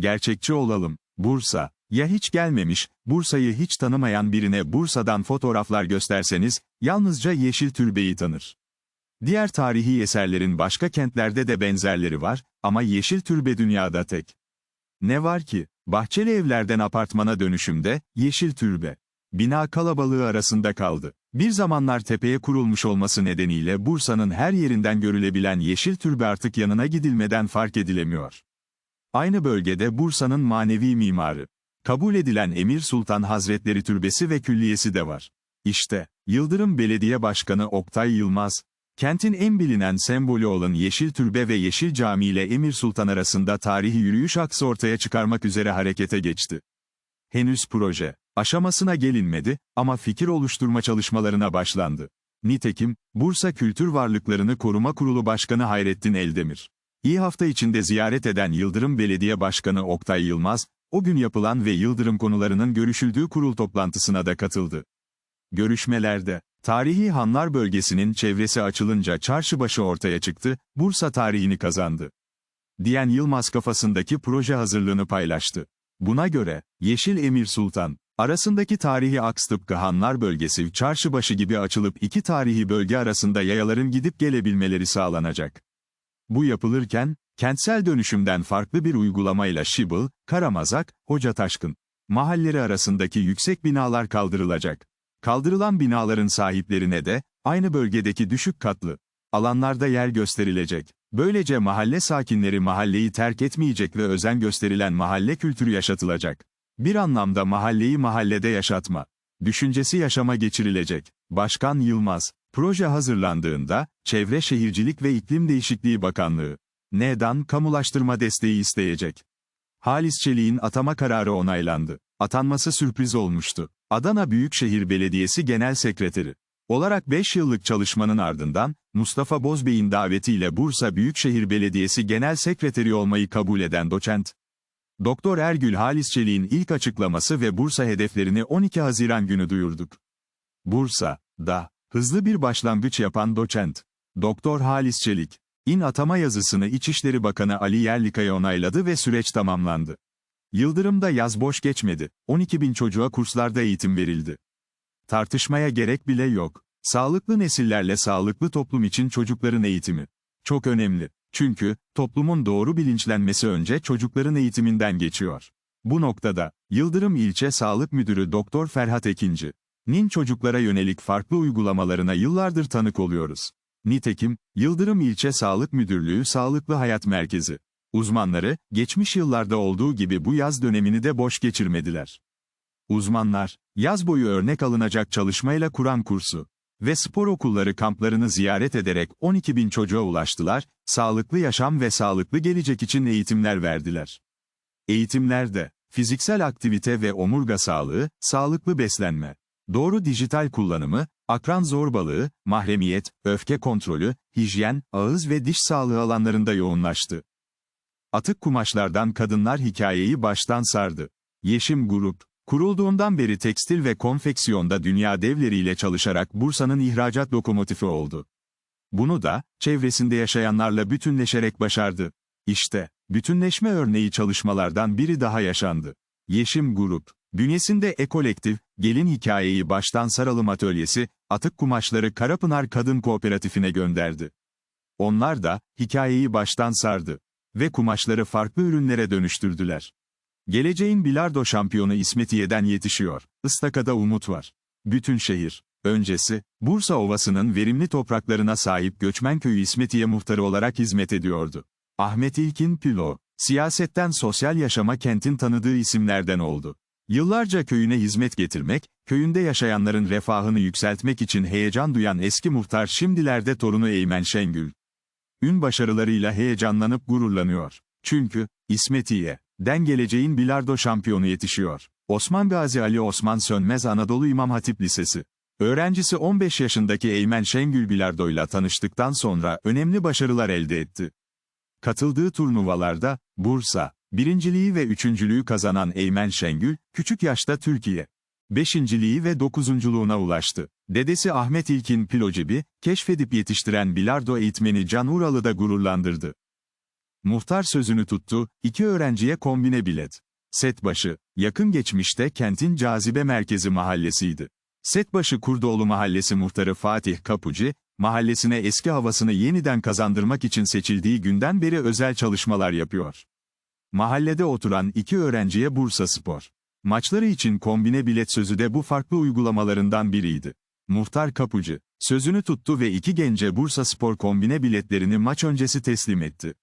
Gerçekçi olalım. Bursa. Ya hiç gelmemiş, Bursa'yı hiç tanımayan birine Bursa'dan fotoğraflar gösterseniz, yalnızca Yeşil Türbe'yi tanır. Diğer tarihi eserlerin başka kentlerde de benzerleri var, ama Yeşil Türbe dünyada tek. Ne var ki, bahçeli evlerden apartmana dönüşümde, Yeşil Türbe. Bina kalabalığı arasında kaldı. Bir zamanlar tepeye kurulmuş olması nedeniyle Bursa'nın her yerinden görülebilen Yeşil Türbe artık yanına gidilmeden fark edilemiyor. Aynı bölgede Bursa'nın manevi mimarı. Kabul edilen Emir Sultan Hazretleri Türbesi ve külliyesi de var. İşte, Yıldırım Belediye Başkanı Oktay Yılmaz, kentin en bilinen sembolü olan Yeşil Türbe ve Yeşil Cami ile Emir Sultan arasında tarihi yürüyüş aksı ortaya çıkarmak üzere harekete geçti. Henüz proje aşamasına gelinmedi ama fikir oluşturma çalışmalarına başlandı. Nitekim, Bursa Kültür Varlıklarını Koruma Kurulu Başkanı Hayrettin Eldemir, İyi hafta içinde ziyaret eden Yıldırım Belediye Başkanı Oktay Yılmaz, o gün yapılan ve Yıldırım konularının görüşüldüğü kurul toplantısına da katıldı. Görüşmelerde, tarihi Hanlar bölgesinin çevresi açılınca çarşıbaşı ortaya çıktı, Bursa tarihini kazandı. Diyen Yılmaz kafasındaki proje hazırlığını paylaştı. Buna göre, Yeşil Emir Sultan, arasındaki tarihi aks Hanlar bölgesi çarşıbaşı gibi açılıp iki tarihi bölge arasında yayaların gidip gelebilmeleri sağlanacak. Bu yapılırken, kentsel dönüşümden farklı bir uygulamayla Şibıl, Karamazak, Hoca Taşkın, mahalleri arasındaki yüksek binalar kaldırılacak. Kaldırılan binaların sahiplerine de, aynı bölgedeki düşük katlı alanlarda yer gösterilecek. Böylece mahalle sakinleri mahalleyi terk etmeyecek ve özen gösterilen mahalle kültürü yaşatılacak. Bir anlamda mahalleyi mahallede yaşatma düşüncesi yaşama geçirilecek. Başkan Yılmaz, proje hazırlandığında, Çevre Şehircilik ve İklim Değişikliği Bakanlığı, NEDAN kamulaştırma desteği isteyecek. Halis Çelik'in atama kararı onaylandı. Atanması sürpriz olmuştu. Adana Büyükşehir Belediyesi Genel Sekreteri olarak 5 yıllık çalışmanın ardından, Mustafa Bozbey'in davetiyle Bursa Büyükşehir Belediyesi Genel Sekreteri olmayı kabul eden doçent, Doktor Ergül Halis Çelik'in ilk açıklaması ve Bursa hedeflerini 12 Haziran günü duyurduk. Bursa, da, hızlı bir başlangıç yapan doçent. Doktor Halis Çelik, in atama yazısını İçişleri Bakanı Ali Yerlikaya onayladı ve süreç tamamlandı. Yıldırım'da yaz boş geçmedi, 12 bin çocuğa kurslarda eğitim verildi. Tartışmaya gerek bile yok. Sağlıklı nesillerle sağlıklı toplum için çocukların eğitimi. Çok önemli. Çünkü, toplumun doğru bilinçlenmesi önce çocukların eğitiminden geçiyor. Bu noktada, Yıldırım İlçe Sağlık Müdürü Doktor Ferhat Ekinci, nin çocuklara yönelik farklı uygulamalarına yıllardır tanık oluyoruz. Nitekim, Yıldırım İlçe Sağlık Müdürlüğü Sağlıklı Hayat Merkezi. Uzmanları, geçmiş yıllarda olduğu gibi bu yaz dönemini de boş geçirmediler. Uzmanlar, yaz boyu örnek alınacak çalışmayla Kur'an kursu ve spor okulları kamplarını ziyaret ederek 12 bin çocuğa ulaştılar, sağlıklı yaşam ve sağlıklı gelecek için eğitimler verdiler. Eğitimlerde, fiziksel aktivite ve omurga sağlığı, sağlıklı beslenme, doğru dijital kullanımı, akran zorbalığı, mahremiyet, öfke kontrolü, hijyen, ağız ve diş sağlığı alanlarında yoğunlaştı. Atık kumaşlardan kadınlar hikayeyi baştan sardı. Yeşim Grup, kurulduğundan beri tekstil ve konfeksiyonda dünya devleriyle çalışarak Bursa'nın ihracat lokomotifi oldu. Bunu da, çevresinde yaşayanlarla bütünleşerek başardı. İşte, bütünleşme örneği çalışmalardan biri daha yaşandı. Yeşim Grup, bünyesinde Ekolektif, Gelin Hikayeyi Baştan Saralım Atölyesi, atık kumaşları Karapınar Kadın Kooperatifine gönderdi. Onlar da, hikayeyi baştan sardı. Ve kumaşları farklı ürünlere dönüştürdüler. Geleceğin bilardo şampiyonu İsmetiye'den yetişiyor. Istakada umut var. Bütün şehir. Öncesi, Bursa Ovası'nın verimli topraklarına sahip Göçmen Köyü İsmetiye muhtarı olarak hizmet ediyordu. Ahmet İlkin Pilo, siyasetten sosyal yaşama kentin tanıdığı isimlerden oldu. Yıllarca köyüne hizmet getirmek, köyünde yaşayanların refahını yükseltmek için heyecan duyan eski muhtar şimdilerde torunu Eymen Şengül. Ün başarılarıyla heyecanlanıp gururlanıyor. Çünkü, İsmetiye, den geleceğin bilardo şampiyonu yetişiyor. Osman Gazi Ali Osman Sönmez Anadolu İmam Hatip Lisesi. Öğrencisi 15 yaşındaki Eymen Şengül bilardoyla tanıştıktan sonra önemli başarılar elde etti. Katıldığı turnuvalarda, Bursa, birinciliği ve üçüncülüğü kazanan Eymen Şengül, küçük yaşta Türkiye, beşinciliği ve dokuzunculuğuna ulaştı. Dedesi Ahmet İlkin Pilocibi, keşfedip yetiştiren bilardo eğitmeni Can Uralı da gururlandırdı. Muhtar sözünü tuttu, iki öğrenciye kombine bilet. Setbaşı, yakın geçmişte kentin cazibe merkezi mahallesiydi. Setbaşı Kurdoğlu Mahallesi muhtarı Fatih Kapuci, mahallesine eski havasını yeniden kazandırmak için seçildiği günden beri özel çalışmalar yapıyor. Mahallede oturan iki öğrenciye Bursa Spor. Maçları için kombine bilet sözü de bu farklı uygulamalarından biriydi. Muhtar Kapucu, sözünü tuttu ve iki gence Bursa Spor kombine biletlerini maç öncesi teslim etti.